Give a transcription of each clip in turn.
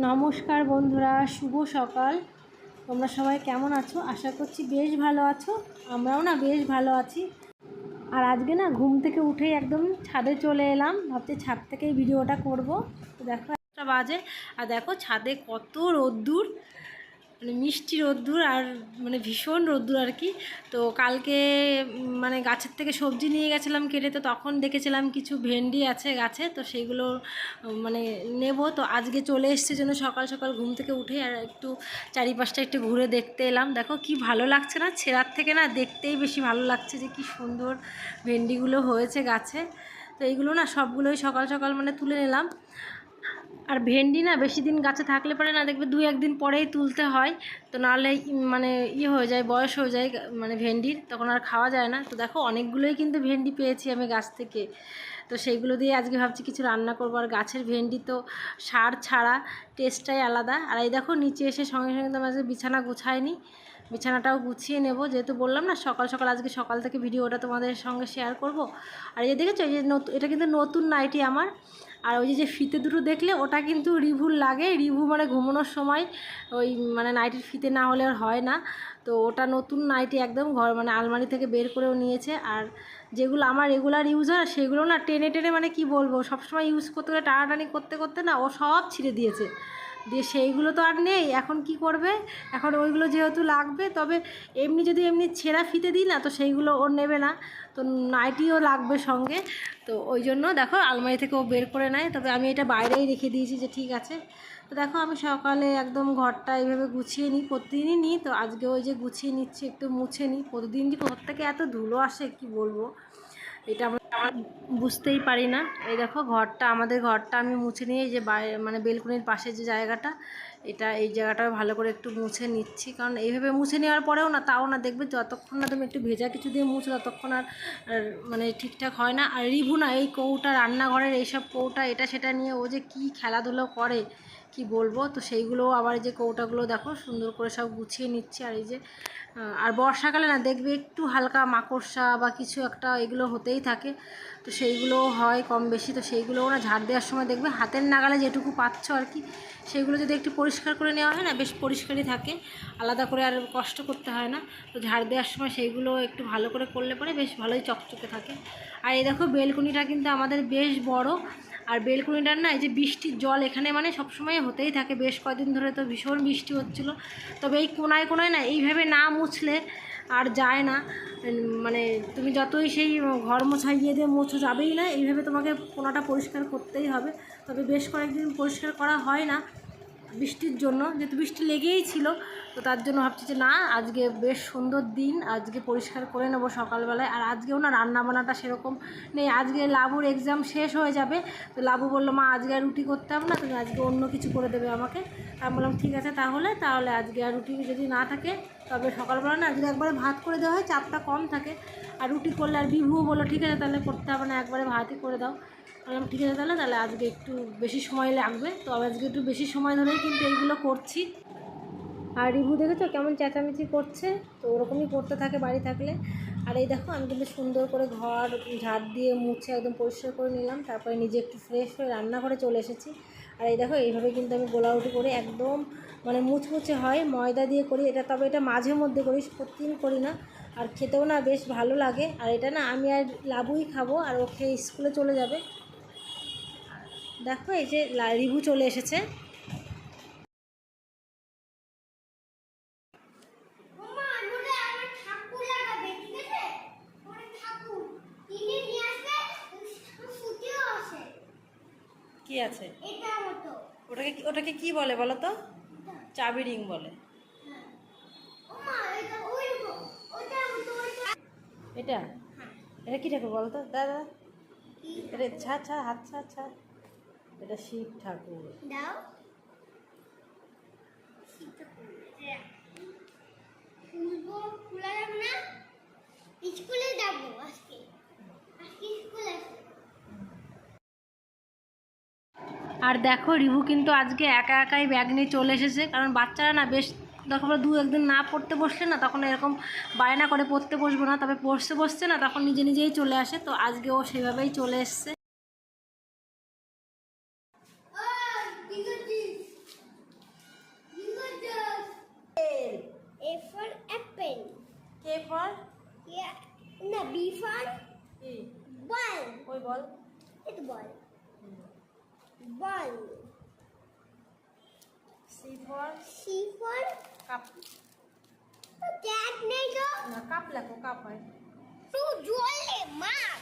নমস্কার বন্ধুরা, শুভ সকাল। তোমরা সবাই কেমন আছো? আশা করছি বেশ ভালো আছো। আমরাও না বেশ ভালো আছি। আর আজকে না ঘুম থেকে উঠে একদম ছাদে চলে এলাম। ভাবছি ছাদ থেকেই ভিডিওটা করব। দেখো, একটা বাজে। আর দেখো ছাদে কত রোদ্দুর। মানে মিষ্টি রোদ্দুর আর মানে ভীষণ রোদ্দুর আর কি। তো কালকে মানে গাছের থেকে সবজি নিয়ে গেছিলাম কেটে তো তখন দেখেছিলাম কিছু ভেন্ডি আছে গাছে, তো সেইগুলো মানে নেব। তো আজকে চলে এসছে জন্য সকাল সকাল ঘুম থেকে উঠে আর একটু চারিপাশটা একটু ঘুরে দেখতে এলাম। দেখো কি ভালো লাগছে না, ছেঁড়ার থেকে না দেখতেই বেশি ভালো লাগছে যে কি সুন্দর ভেন্ডিগুলো হয়েছে গাছে। তো এইগুলো না সবগুলোই সকাল সকাল মানে তুলে নিলাম। আর ভেন্ডি না বেশি দিন গাছে থাকলে পরে না দেখবে দু একদিন পরেই তুলতে হয়। তো নাহলে মানে ইয়ে হয়ে যায়, বয়স হয়ে যায় মানে ভেন্ডির, তখন আর খাওয়া যায় না। তো দেখো অনেকগুলোই কিন্তু ভেন্ডি পেয়েছি আমি গাছ থেকে। তো সেইগুলো দিয়ে আজকে ভাবছি কিছু রান্না করব। আর গাছের ভেন্ডি তো সার ছাড়া টেস্টটাই আলাদা। আর এই দেখো নিচে এসে সঙ্গে সঙ্গে তো আমি বিছানা গুছাইনি বিছানাটাও গুছিয়ে নেব। যেহেতু বললাম না, সকাল সকাল আজকে সকাল থেকে ভিডিওটা তোমাদের সঙ্গে শেয়ার করব। আর এই দেখেছ, এই যে নতুন এটা কিন্তু নতুন নাইটি আমার। আর ওই যে ফিতে দুটো দেখলে ওটা কিন্তু রিভুর লাগে। রিভু মানে ঘুমানোর সময় ওই মানে নাইটির ফিতে না হলে আর হয় না। তো ওটা নতুন নাইটি একদম ঘর মানে আলমারি থেকে বের করেও নিয়েছে। আর যেগুলো আমার রেগুলার ইউজ হয় সেগুলো না টেনে টেনে মানে কি বলব, সবসময় ইউজ করতে গেলে টানাটানি করতে করতে না ও সব ছিঁড়ে দিয়েছে। দিয়ে সেইগুলো তো আর নেই, এখন কি করবে? এখন ওইগুলো যেহেতু লাগবে, তবে এমনি যদি এমনি ছেঁড়া ফিতে দিই না, তো সেইগুলো ওর নেবে না। তো নাইটিও লাগবে সঙ্গে। তো ওই জন্য দেখো আলমারি থেকে ও বের করে নেয়। তবে আমি এটা বাইরেই রেখে দিয়েছি যে ঠিক আছে। তো দেখো আমি সকালে একদম ঘরটা এইভাবে গুছিয়ে নিই, প্রতিদিনই নিই। তো আজকে ওই যে গুছিয়ে নিচ্ছি, একটু মুছে নিই। প্রতিদিন যে কোথা থেকে এত ধুলো আসে, কি বলব? এটা আমরা বুঝতেই পারি না। এই দেখো ঘরটা, আমাদের ঘরটা আমি মুছে নিয়ে যে মানে বেলকুনির পাশে যে জায়গাটা, এটা এই জায়গাটা ভালো করে একটু মুছে নিচ্ছি। কারণ এইভাবে মুছে নেওয়ার পরেও না, তাও না দেখবে যতক্ষণ না তুমি একটু ভেজা কিছু দিয়ে মুছো, ততক্ষণ আর মানে ঠিকঠাক হয় না। আর রিভু না, এই কৌটা, রান্নাঘরের এইসব কৌটা, এটা সেটা নিয়ে ও যে কী খেলাধুলো করে, কি বলব? তো সেইগুলো আবার যে কৌটাগুলো দেখো, সুন্দর করে সব গুছিয়ে নিচ্ছে। আর এই যে আর বর্ষাকালে না দেখবে একটু হালকা মাকড়সা বা কিছু একটা এগুলো হতেই থাকে। তো সেইগুলোও হয় কম বেশি। তো সেইগুলো ওরা ঝাড় দেওয়ার সময় দেখবে হাতের নাগালে যেটুকু পাচ্ছ আর কি, সেগুলো যদি একটু পরিষ্কার করে নেওয়া হয় না, বেশ পরিষ্কারই থাকে। আলাদা করে আর কষ্ট করতে হয় না। তো ঝাড় দেওয়ার সময় সেইগুলো একটু ভালো করে করলে পরে বেশ ভালোই চকচকে থাকে। আর এই দেখো বেলকুনিটা কিন্তু আমাদের বেশ বড়। আর বেলকুনিটার না এই যে বৃষ্টির জল এখানে মানে সবসময় হতেই থাকে। বেশ কদিন ধরে তো ভীষণ বৃষ্টি হচ্ছিল। তবে এই কোনায় কোনায় না এইভাবে না মুছলে আর যায় না। মানে তুমি যতই সেই ঘর মোছা দিয়ে দিয়ে মোছো যাবেই না, এইভাবে তোমাকে কোনাটা পরিষ্কার করতেই হবে। তবে বেশ কয়েকদিন পরিষ্কার করা হয় না। বৃষ্টির জন্য, যেহেতু বৃষ্টি লেগেই ছিল, তো তার জন্য ভাবছি যে না, আজকে বেশ সুন্দর দিন, আজকে পরিষ্কার করে নেব সকালবেলায়। আর আজকেও না রান্না বান্নাটা সেরকম নেই। আজকে লাবুর এক্সাম শেষ হয়ে যাবে, তো লাবু বলল, মা, আজকে আর রুটি করতে হবে না, তুমি আজকে অন্য কিছু করে দেবে আমাকে। আমি বললাম, ঠিক আছে তাহলে তাহলে আজকে আর রুটি যদি না থাকে, তবে সকালবেলা না যদি একবারে ভাত করে দেওয়া হয়, চাপটা কম থাকে। আর রুটি করলে আর বিভুও বলল, ঠিক আছে তাহলে করতে হবে না, একবারে ভাতই করে দাও। বললাম, ঠিক আছে তাহলে তাহলে আজকে একটু বেশি সময় লাগবে। তো আজকে একটু বেশি সময় ধরেই কিন্তু এইগুলো করছি। আর রিভু দেখেছ কেমন চেঁচামেচি করছে? তো ওরকমই করতে থাকে বাড়ি থাকলে। আর এই দেখো, আমি কিন্তু সুন্দর করে ঘর ঝাড় দিয়ে মুছে একদম পরিষ্কার করে নিলাম। তারপরে নিজে একটু ফ্রেশ হয়ে রান্নাঘরে চলে এসেছি। আর এই দেখো, এইভাবে কিন্তু আমি গোলাউটি করে একদম মানে মুচমুচে হয়, ময়দা দিয়ে করি। এটা তবে এটা মাঝে মধ্যে করি, প্রতিদিন করি না। আর খেতেও না বেশ ভালো লাগে। আর এটা না, আমি আর লাবুই খাব, আর ও খেয়ে স্কুলে চলে যাবে। দেখো এই যে রিভু চলে এসেছে। কি আছে? ওটাকে ওটাকে কি বলে বলো তো? চাবি রিং বলে। ওইটা এটা এটা? কি ঠাকুর বলো তো? দাদা। এটা ছা ছা হাত ছা ছা এটা শিব ঠাকুর। দাও। খুলবো খোলা যাবে না? স্কুলে যাব আজকে। আজকে স্কুল আছে। আর দেখো রিভু কিন্তু আজকে একা একাই ব্যাগ নিয়ে চলে এসেছে কারণ বাচ্চারা না বেশ দেখো দু একদিন না পড়তে বসলে না তখন এরকম বায়না করে পড়তে বসবো না তবে পড়তে বসছে না তখন নিজে নিজেই চলে আসে তো আজকে ও সেভাবেই চলে এসছে। ইরফান বল ওই বল এটা বল বল C for C for cup তো ক্যাট নেই তো না কাপ লাগো কাপ হয় তো জলে মার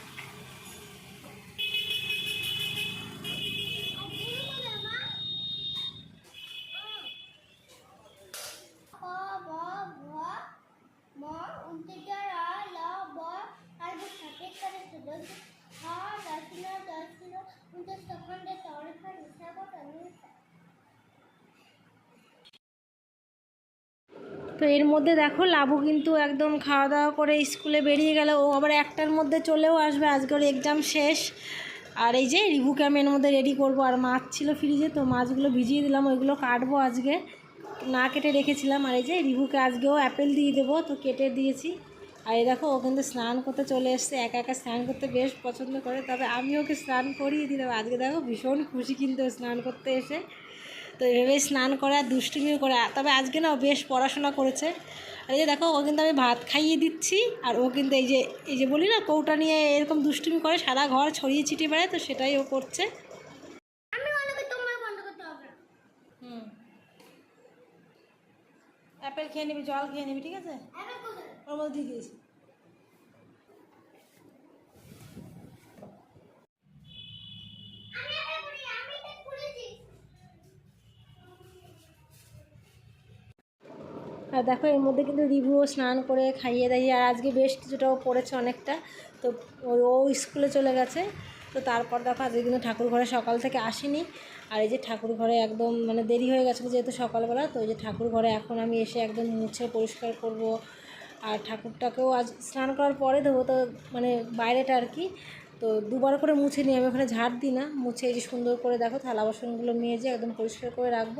তো এর মধ্যে দেখো লাবু কিন্তু একদম খাওয়া দাওয়া করে স্কুলে বেরিয়ে গেল। ও আবার একটার মধ্যে চলেও আসবে। আজকে ওর এক্সাম শেষ। আর এই যে রিভুকে আমি এর মধ্যে রেডি করব। আর মাছ ছিল ফ্রিজে তো মাছগুলো ভিজিয়ে দিলাম। ওইগুলো কাটবো আজকে। না কেটে রেখেছিলাম। আর এই যে রিভুকে আজকেও অ্যাপেল দিয়ে দেবো। তো কেটে দিয়েছি। আর এই দেখো, ও কিন্তু স্নান করতে চলে এসছে। একা একা স্নান করতে বেশ পছন্দ করে। তবে আমি ওকে স্নান করিয়ে দিলাম। আজকে দেখো ভীষণ খুশি কিন্তু স্নান করতে এসে। তো এভাবে স্নান করে দুষ্টুমিও করে। তবে আজকে না ও বেশ পড়াশোনা করেছে। আর এই যে দেখো ও কিন্তু আমি ভাত খাইয়ে দিচ্ছি। আর ও কিন্তু এই যে এই যে বলি না কৌটা নিয়ে এরকম দুষ্টুমি করে সারা ঘর ছড়িয়ে ছিটিয়ে বেড়ায় তো সেটাই ও করছে। অ্যাপেল খেয়ে নিবি জল খেয়ে নিবি ঠিক আছে? ওর মধ্যে দিয়ে দিয়েছি আমি এটা করি, আমি এটা করেছি। আর দেখো এর মধ্যে কিন্তু রিভিউ স্নান করে খাইয়ে দাইয়ে, আর আজকে বেশ কিছুটাও পড়েছে অনেকটা। তো ও স্কুলে চলে গেছে। তো তারপর দেখো আজকে কিন্তু ঠাকুর ঘরে সকাল থেকে আসেনি। আর এই যে ঠাকুর ঘরে একদম মানে দেরি হয়ে গেছিল যেহেতু সকালবেলা, তো ওই যে ঠাকুর ঘরে এখন আমি এসে একদম মুছে পরিষ্কার করব। আর ঠাকুরটাকেও আজ স্নান করার পরে দেবো, তো মানে বাইরেটা আর কি। তো দুবার করে মুছে নিই, আমি ওখানে ঝাড় দিই না। মুছে এই যে সুন্দর করে দেখো থালা বাসনগুলো মেজে একদম পরিষ্কার করে রাখব।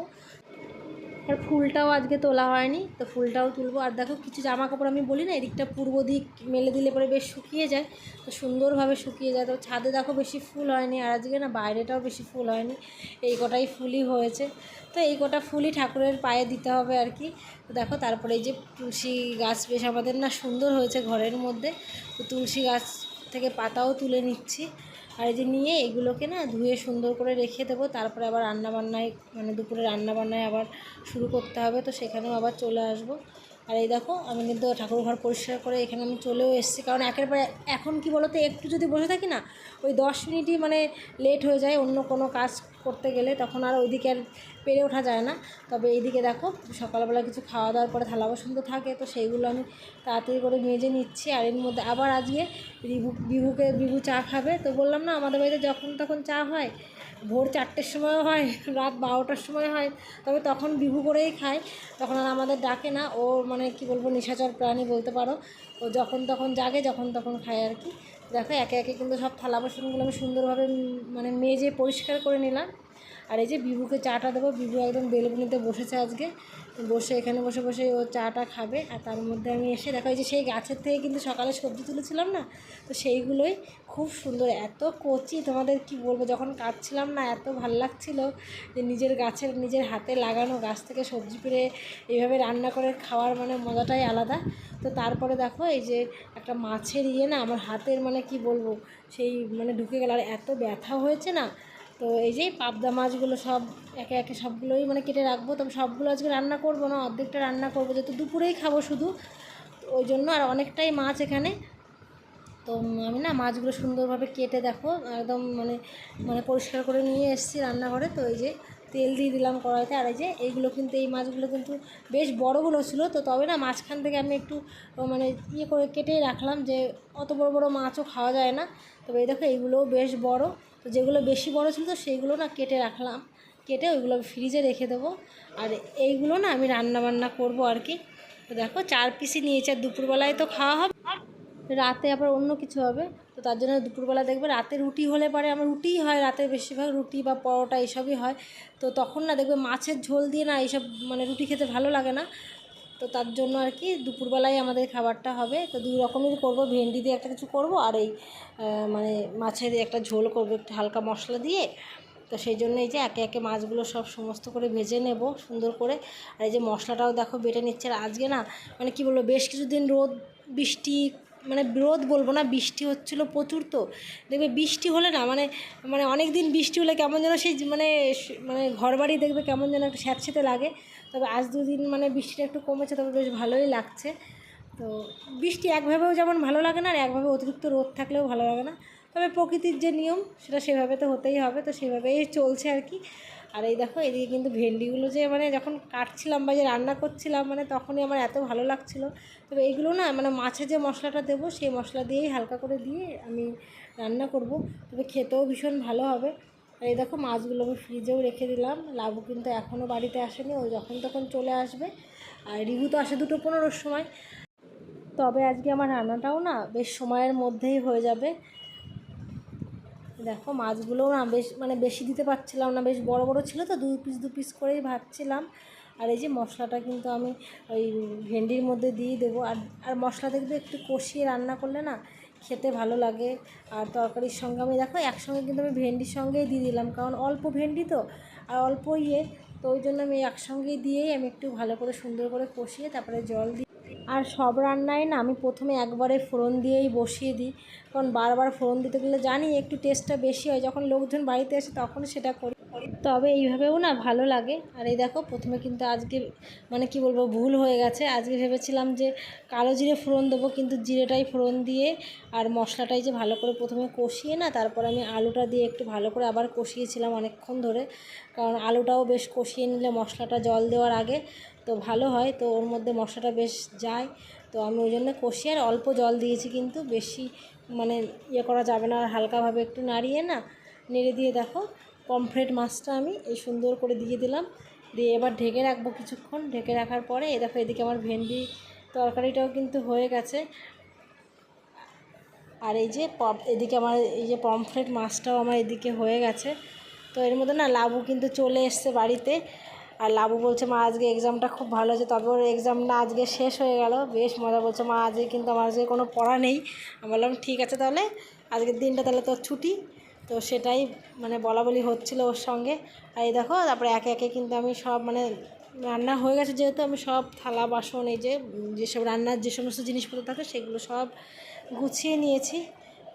আর ফুলটাও আজকে তোলা হয়নি, তো ফুলটাও তুলবো। আর দেখো, কিছু জামা কাপড় আমি বলি না, এদিকটা পূর্ব দিক মেলে দিলে পরে বেশ শুকিয়ে যায়, তো সুন্দরভাবে শুকিয়ে যায়। তো ছাদে দেখো, বেশি ফুল হয়নি, আর আজকে না বাইরেটাও বেশি ফুল হয়নি, এই কটাই ফুলই হয়েছে। তো এই কটা ফুলই ঠাকুরের পায়ে দিতে হবে আর কি। তো দেখো, তারপরে এই যে তুলসী গাছ বেশ আমাদের না সুন্দর হয়েছে ঘরের মধ্যে, তো তুলসী গাছ থেকে পাতাও তুলে নিচ্ছি। আর এই যে নিয়ে এগুলোকে না ধুয়ে সুন্দর করে রেখে দেবো, তারপরে আবার রান্নাবান্নায় মানে দুপুরে রান্নাবান্নায় আবার শুরু করতে হবে, তো সেখানেও আবার চলে আসব। আর এই দেখো, আমি কিন্তু ঠাকুরঘর পরিষ্কার করে এখানে আমি চলেও এসেছি, কারণ একের পরে এখন কি বলতো, একটু যদি বসে থাকি না, ওই দশ মিনিটই মানে লেট হয়ে যায়, অন্য কোনো কাজ করতে গেলে তখন আর ওইদিকে আর পেরে ওঠা যায় না। তবে এইদিকে দেখো, সকালবেলা কিছু খাওয়া দাওয়ার পরে থালা বাসন তো থাকে, তো সেইগুলো আমি তাড়াতাড়ি করে মেজে নিচ্ছি। আর এর মধ্যে আবার আজকে বিভু বিভুকে, বিভু চা খাবে। তো বললাম না, আমাদের বাড়িতে যখন তখন চা হয়, ভোর চারটের সময়ও হয়, রাত বারোটার সময় হয়। তবে তখন বিভু করেই খায়। তখন আর আমাদের ডাকে না। ও মানে কি বলব, নিশাচর প্রাণী বলতে পারো। ও যখন তখন জাগে, যখন তখন খায় আর কি। দেখো একে একে কিন্তু সব থালা বাসনগুলো আমি সুন্দরভাবে মানে মেজে পরিষ্কার করে নিলাম। আর এই যে বিভুকে চাটা দেবো, বিভু একদম বেলকুনিতে বসেছে আজকে। বসে এখানে বসে বসে ও চাটা খাবে আর তার মধ্যে আমি এসে দেখো যে সেই গাছের থেকে কিন্তু সকালে সবজি তুলেছিলাম না, তো সেইগুলোই খুব সুন্দর, এত কচি, তোমাদের কি বলব, যখন কাটছিলাম না এত ভালো লাগছিল যে নিজের গাছের, নিজের হাতে লাগানো গাছ থেকে সবজি পেরে এইভাবে রান্না করে খাওয়ার মানে মজাটাই আলাদা। তো তারপরে দেখো এই যে একটা মাছের ইয়ে না, আমার হাতের মানে কি বলব, সেই মানে ঢুকে গেল, আর এত ব্যথা হয়েছে না তো এই যে পাবদা মাছগুলো সব একে একে সবগুলোই মানে কেটে রাখব, তবে সবগুলো আজকে রান্না করব না, অর্ধেকটা রান্না করব, যেহেতু দুপুরেই খাব শুধু ওই জন্য আর অনেকটাই মাছ এখানে। তো আমি না মাছগুলো সুন্দরভাবে কেটে দেখো, একদম মানে মানে পরিষ্কার করে নিয়ে এসেছি রান্নাঘরে, তো এই যে তেল দিয়ে দিলাম কড়াইতে। আর এই যে এইগুলো কিন্তু, এই মাছগুলো কিন্তু বেশ বড়গুলো ছিল, তো তবে না মাঝখান থেকে আমি একটু মানে ইয়ে করে কেটেই রাখলাম যে অত বড় বড় মাছও খাওয়া যায় না। তবে এই দেখো এইগুলোও বেশ বড়, তো যেগুলো বেশি বড় ছিল তো সেইগুলো না কেটে রাখলাম। কেটে ওইগুলো ফ্রিজে রেখে দেবো। আর এইগুলো না আমি রান্না বান্না করব আর কি। তো দেখো, চার পিসই নিয়েছি, আর দুপুরবেলায় তো খাওয়া হবে। রাতে আবার অন্য কিছু হবে। তার জন্য দুপুরবেলা দেখবে রাতে রুটি হলে পরে, আমার রুটিই হয় রাতে বেশিরভাগ, রুটি বা পরোটা এইসবই হয়। তো তখন না দেখবে মাছের ঝোল দিয়ে না এইসব মানে রুটি খেতে ভালো লাগে না। তো তার জন্য আর কি দুপুরবেলায় আমাদের খাবারটা হবে। তো দুই রকমেরই করব, ভেন্ডি দিয়ে একটা কিছু করব আর এই মানে মাছের একটা ঝোল করব একটু হালকা মশলা দিয়ে। তো সেই জন্য এই যে একে একে মাছগুলো সব সমস্ত করে ভেজে নেব সুন্দর করে। আর এই যে মশলাটাও দেখো বেটে নিচ্ছে। আর আজকে না মানে কি বলব, বেশ কিছুদিন রোদ, বৃষ্টি মানে রোদ বলব না, বৃষ্টি হচ্ছিল প্রচুর তো। দেখবে বৃষ্টি হলে না মানে মানে অনেক দিন বৃষ্টি হলে কেমন যেন সেই মানে মানে ঘর বাড়ি দেখবে কেমন যেন একটু স্যাঁতস্যাঁতে লাগে। তবে আজ দুদিন মানে বৃষ্টিটা একটু কমেছে, তবে বেশ ভালোই লাগছে। তো বৃষ্টি একভাবেও যেমন ভালো লাগে না, আর একভাবে অতিরিক্ত রোদ থাকলেও ভালো লাগে না। তবে প্রকৃতির যে নিয়ম, সেটা সেভাবে তো হতেই হবে, তো সেভাবেই চলছে আর কি। আর এই দেখো, এদিকে কিন্তু ভেন্ডিগুলো যে মানে যখন কাটছিলাম বা যে রান্না করছিলাম মানে তখনই আমার এত ভালো লাগছিল। তবে এইগুলো না মানে মাছে যে মশলাটা দেবো, সেই মশলা দিয়েই হালকা করে দিয়ে আমি রান্না করব। তবে খেতেও ভীষণ ভালো হবে। আর এই দেখো, মাছগুলো আমি ফ্রিজেও রেখে দিলাম। লাবু কিন্তু এখনও বাড়িতে আসেনি, ও যখন তখন চলে আসবে। আর রিভু তো আসে দুটো পনেরোর সময়। তবে আজকে আমার রান্নাটাও না বেশ সময়ের মধ্যেই হয়ে যাবে। দেখো মাছগুলোও না বেশ মানে বেশি দিতে পারছিলাম না, বেশ বড় বড় ছিল তো দু পিস দু পিস করেই ভাজছিলাম। আর এই যে মশলাটা কিন্তু আমি ওই ভেন্ডির মধ্যে দিয়ে দেবো। আর আর মশলা দেখবে একটু কষিয়ে রান্না করলে না খেতে ভালো লাগে। আর তরকারির সঙ্গে আমি দেখো একসঙ্গে কিন্তু আমি ভেন্ডির সঙ্গেই দিয়ে দিলাম, কারণ অল্প ভেন্ডি তো, আর অল্প ইয়ে। তো ওই জন্য আমি একসঙ্গেই দিয়েই আমি একটু ভালো করে সুন্দর করে কষিয়ে তারপরে জল দিই আর সব রান্নায় না আমি প্রথমে একবারে ফোড়ন দিয়েই বসিয়ে দিই। কারণ বারবার ফোড়ন দিতে গেলে জানি একটু টেস্টটা বেশি হয়। যখন লোকজন বাড়িতে আসে তখন সেটা করি। তবে এইভাবেও না ভালো লাগে। আর এই দেখো, প্রথমে কিন্তু আজকে মানে কি বলব, ভুল হয়ে গেছে। আজকে ভেবেছিলাম যে কালো জিরে ফোড়ন দেবো, কিন্তু জিরেটাই ফোড়ন দিয়ে আর মশলাটাই যে ভালো করে প্রথমে কষিয়ে না, তারপর আমি আলুটা দিয়ে একটু ভালো করে আবার কষিয়েছিলাম অনেকক্ষণ ধরে। কারণ আলুটাও বেশ কষিয়ে নিলে মশলাটা জল দেওয়ার আগে তো ভালো হয়। তো ওর মধ্যে মশলাটা বেশ যায়। তো আমি ওই জন্য কষিয়ে আর অল্প জল দিয়েছি কিন্তু বেশি মানে ইয়ে করা যাবে না। আর হালকাভাবে একটু নাড়িয়ে না, নেড়ে দিয়ে দেখো পমফ্রেট মাছটা আমি এই সুন্দর করে দিয়ে দিলাম। দিয়ে এবার ঢেকে রাখব কিছুক্ষণ। ঢেকে রাখার পরে এই দেখো এদিকে আমার ভেন্ডি তরকারিটাও কিন্তু হয়ে গেছে। আর এই যে এদিকে আমার এই যে পমফ্রেট মাছটাও আমার এদিকে হয়ে গেছে। তো এর মধ্যে না লাবু কিন্তু চলে এসছে বাড়িতে। আর লাবু বলছে, মা, আজকে এক্সামটা খুব ভালো হয়েছে, তবে ওর এক্সাম না আজকে শেষ হয়ে গেল। বেশ মজা বলছে, মা, আজকে কিন্তু আমার আজকে কোনো পড়া নেই। আমি বললাম, ঠিক আছে তাহলে, আজকের দিনটা তাহলে তোর ছুটি। তো সেটাই মানে বলা বলি হচ্ছিল ওর সঙ্গে। আর এই দেখো, তারপরে একে একে কিন্তু আমি সব মানে রান্না হয়ে গেছে যেহেতু, আমি সব থালা, বাসন, এই যে যেসব রান্নার যে সমস্ত জিনিসপত্র থাকে, সেগুলো সব গুছিয়ে নিয়েছি।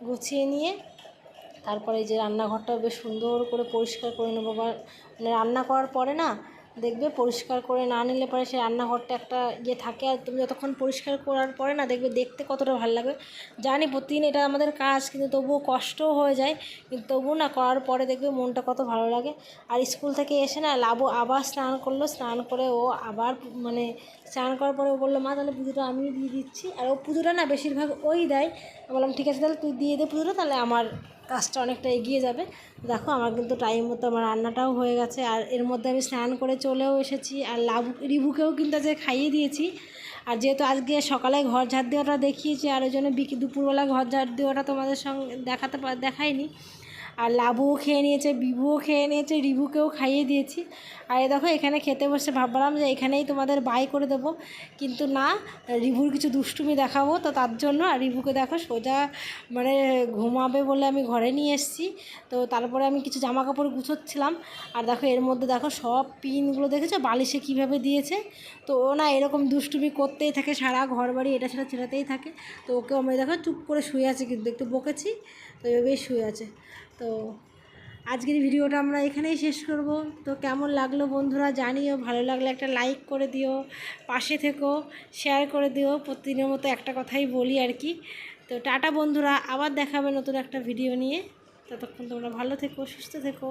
গুছিয়ে নিয়ে তারপরে যে রান্নাঘরটা বেশ সুন্দর করে পরিষ্কার করে নেব। বা মানে রান্না করার পরে না দেখবে পরিষ্কার করে না নিলে পরে সেই রান্নাঘরটা একটা ইয়ে থাকে আর তুমি যতক্ষণ পরিষ্কার করার পরে না দেখবে দেখতে কতটা ভালো লাগবে। জানি প্রতিদিন এটা আমাদের কাজ, কিন্তু তবুও কষ্টও হয়ে যায়। কিন্তু তবুও না করার পরে দেখবে মনটা কত ভালো লাগে। আর স্কুল থেকে এসে না লাবু আবার স্নান করল, স্নান করে ও আবার মানে স্নান করার পরে ও বলল, মা, তাহলে পুজোটা আমিই দিয়ে দিচ্ছি। আর ও পুজোটা না বেশিরভাগ ওই দেয়। বললাম, ঠিক আছে, তাহলে তুই দিয়ে দে পুজোটা, তাহলে আমার কাজটা অনেকটা এগিয়ে যাবে। দেখো, আমার কিন্তু টাইম মতো আমার রান্নাটাও হয়ে গেছে। আর এর মধ্যে আমি স্নান করে চলেও এসেছি। আর লাবু রিভুকেও কিন্তু আজকে খাইয়ে দিয়েছি। আর যেহেতু আজকে সকালে ঘর ঝাড় দেওয়াটা দেখিয়েছি, আর ওই জন্য বিকি দুপুরবেলা ঘর ঝাড় দেওয়াটা তোমাদের সঙ্গে দেখাতে দেখায়নি আর লাবুও খেয়ে নিয়েছে বিভুও খেয়ে নিয়েছে, রিভুকেও খাইয়ে দিয়েছি। আর এই দেখো, এখানে খেতে বসে ভাবলাম যে এখানেই তোমাদের বাই করে দেবো। কিন্তু না, রিভুর কিছু দুষ্টুমি দেখাবো, তো তার জন্য আর রিভুকে দেখো সোজা মানে ঘুমাবে বলে আমি ঘরে নিয়ে এসেছি। তো তারপরে আমি কিছু জামা কাপড় গুছোচ্ছিলাম। আর দেখো, এর মধ্যে দেখো সব পিনগুলো দেখেছ? বালিশে কীভাবে দিয়েছে? তো ও না এরকম দুষ্টুমি করতেই থাকে, সারা ঘর বাড়ি এটা সেটা ছেড়াতেই থাকে। তো ওকে আমি দেখো চুপ করে শুয়ে আছে, কিন্তু একটু বকেছি। তো এভাবেই শুয়ে আছে। তো আজকের ভিডিওটা আমরা এখানেই শেষ করব। তো কেমন লাগল বন্ধুরা জানিও, ভালো লাগলে একটা লাইক করে দিও, পাশে থেকো শেয়ার করে দিও, প্রতিদিনের মতো একটা কথাই বলি আর কি। তো টাটা বন্ধুরা, আবার দেখাবে নতুন একটা ভিডিও নিয়ে। ততক্ষণ তোমরা ভালো থেকো, সুস্থ থেকো।